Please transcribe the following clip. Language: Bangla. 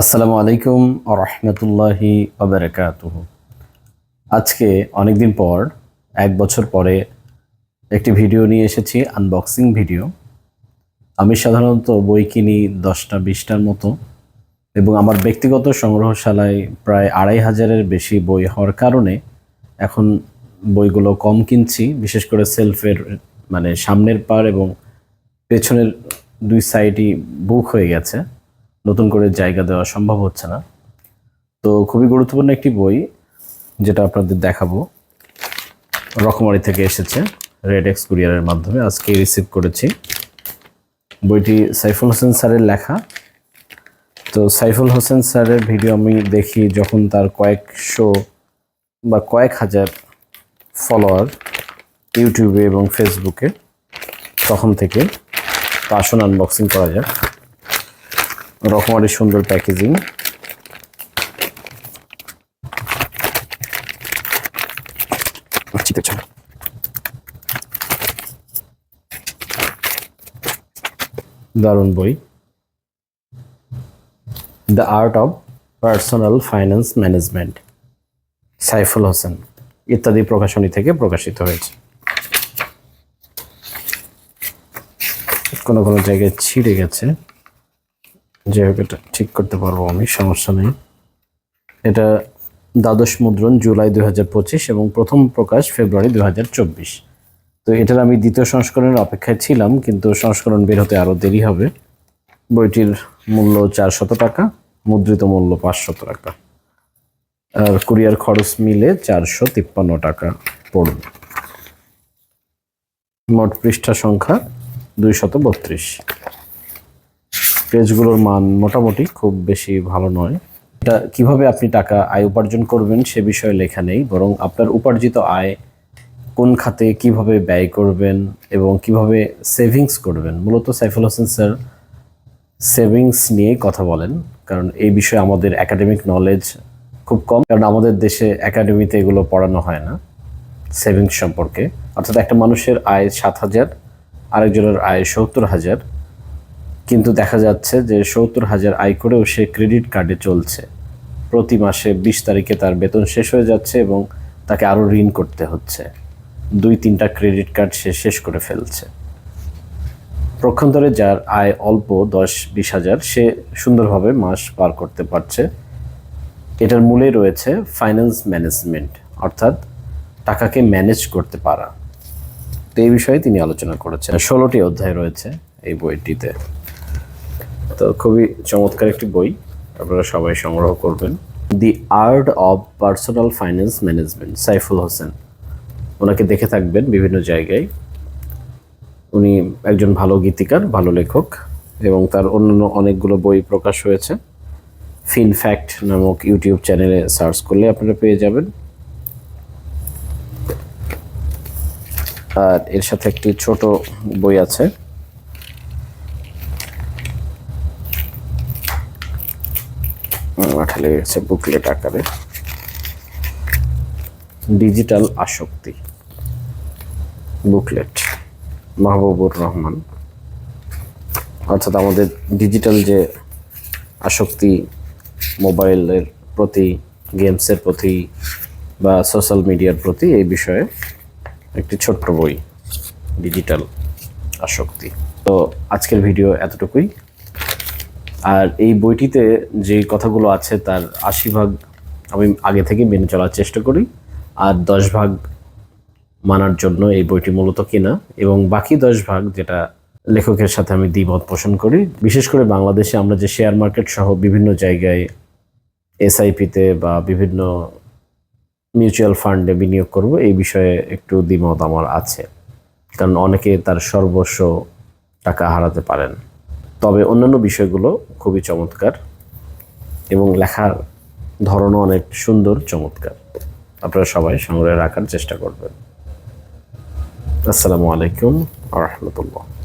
আসসালামু আলাইকুম রহমতুল্লাহি আবরকাতুহ আজকে অনেকদিন পর, এক বছর পরে একটি ভিডিও নিয়ে এসেছি আনবক্সিং ভিডিও। আমি সাধারণত বই কিনি দশটা, বিশটার মতো এবং আমার ব্যক্তিগত সংগ্রহশালায় প্রায় আড়াই হাজারের বেশি বই হওয়ার কারণে এখন বইগুলো কম কিনছি, বিশেষ করে সেলফের মানে সামনের পার এবং পেছনের দুই সাইডই বুক হয়ে গেছে। নতুন করে জায়গা দেওয়া সম্ভব হচ্ছে না। তো খুবই গুরুত্বপূর্ণ একটি বই যেটা আপনাদের দেখাবো। রকমারি থেকে এসেছে রেড এক্স কুরিয়ারের মাধ্যমে। আজকে রিসিভ করেছি। বইটি সাইফুল হোসেন স্যারের লেখা। তো সাইফুল হোসেন স্যারের ভিডিও আমি দেখি যখন তার কয়েকশো বা কয়েক হাজার ফলোয়ার ইউটিউবে এবং ফেসবুকে তখন থেকে। তো আসুন আনবক্সিং করা যাক। রকমারি সুন্দর প্যাকেজিং। ঠিক আছে দারুণ বই। The art of personal finance management Saiful Hossain, ইত্যাদি প্রকাশনী থেকে প্রকাশিত হয়েছে। কোনো কোনো জায়গায় ছিঁড়ে গেছে। যাই হোক এটা ঠিক করতে পারব আমি, সমস্যা নেই। এটা দ্বাদশ মুদ্রণ জুলাই দুই হাজার পঁচিশ এবং প্রথম প্রকাশ ফেব্রুয়ারি দুই হাজার চব্বিশ। তো এটার আমি দ্বিতীয় সংস্করণের অপেক্ষায় ছিলাম, কিন্তু সংস্করণ বের হতে আরও দেরি হবে। বইটির মূল্য চারশত টাকা, মুদ্রিত মূল্য পাঁচশত টাকা। আর কুরিয়ার খরচ মিলে চারশো তিপ্পান্ন টাকা পড়বে। মোট পৃষ্ঠা সংখ্যা দুইশত বত্রিশ। পেজগুলোর মান মোটামুটি খুব বেশি ভালো নয়। এটা কীভাবে আপনি টাকা আয় উপার্জন করবেন সে বিষয়ে লেখা নেই, বরং আপনার উপার্জিত আয় কোন খাতে কীভাবে ব্যয় করবেন এবং কীভাবে সেভিংস করবেন। মূলত সাইফুল হোসেন স্যার সেভিংস নিয়ে কথা বলেন, কারণ এই বিষয়ে আমাদের একাডেমিক নলেজ খুব কম, কারণ আমাদের দেশে একাডেমিতে এগুলো পড়ানো হয় না, সেভিংস সম্পর্কে। অর্থাৎ একটা মানুষের আয় সাত হাজার, আরেকজনের আয় সত্তর হাজার। কিন্তু দেখা যাচ্ছে যে সত্তর হাজার আয় করেও সে ক্রেডিট কার্ডে চলছে। প্রতি মাসে বিশ তারিখে তার বেতন শেষ হয়ে যাচ্ছে এবং তাকে আরও ঋণ করতে হচ্ছে। দুই তিনটা ক্রেডিট কার্ড সে শেষ করে ফেলছে। পক্ষান্তরে যার আয় অল্প দশ বিশ হাজার, সে সুন্দরভাবে মাস পার করতে পারছে। এটার মূলে রয়েছে ফাইন্যান্স ম্যানেজমেন্ট অর্থাৎ টাকাকে ম্যানেজ করতে পারা। তো এই বিষয়ে তিনি আলোচনা করেছেন। ষোলোটি অধ্যায় রয়েছে এই বইটিতে। তো খুবই চমৎকার একটি বই, আপনারা সবাই সংগ্রহ করবেন। The art of personal finance management Saiful Hossain. ওনাকে দেখে থাকবেন বিভিন্ন জায়গায়। উনি একজন ভালো গীতিকার, ভালো লেখক, এবং তার অন্যান্য অনেকগুলো বই প্রকাশ হয়েছে। ফিন ফ্যাক্ট নামক ইউটিউব চ্যানেলে সার্চ করলে আপনারা পেয়ে যাবেন। আর এর সাথে একটি ছোট বই আছে। লেগে গেছে বুকলেট আকারে। ডিজিটাল আসক্তি। বুকলেট। মাহবুবুর রহমান। অর্থাৎ আমাদের ডিজিটাল যে আসক্তি মোবাইলের প্রতি, গেমসের প্রতি বা সোশ্যাল মিডিয়ার প্রতি এই বিষয়ে একটি ছোট্ট বই, ডিজিটাল আসক্তি। তো আজকের ভিডিও এতটুকুই। আর এই বইটিতে যে কথাগুলো আছে তার আশি ভাগ আমি আগে থেকে মেনে চলার চেষ্টা করি, আর দশ ভাগ মানার জন্য এই বইটি মূলত কেনা এবং বাকি দশ ভাগ যেটা লেখকের সাথে আমি দ্বিমত পোষণ করি। বিশেষ করে বাংলাদেশে আমরা যে শেয়ার মার্কেট সহ বিভিন্ন জায়গায় এসআইপিতে বা বিভিন্ন মিউচুয়াল ফান্ডে বিনিয়োগ করব, এই বিষয়ে একটু দ্বিমত আমার আছে। কারণ অনেকে তার সর্বস্ব টাকা হারাতে পারেন। তবে অন্যান্য বিষয়গুলো খুবই চমৎকার এবং লেখার ধরনও অনেক সুন্দর, চমৎকার। আপনারা সবাই সংগ্রহে রাখার চেষ্টা করবেন। আসসালামু আলাইকুম আ রহমতুল্লাহ।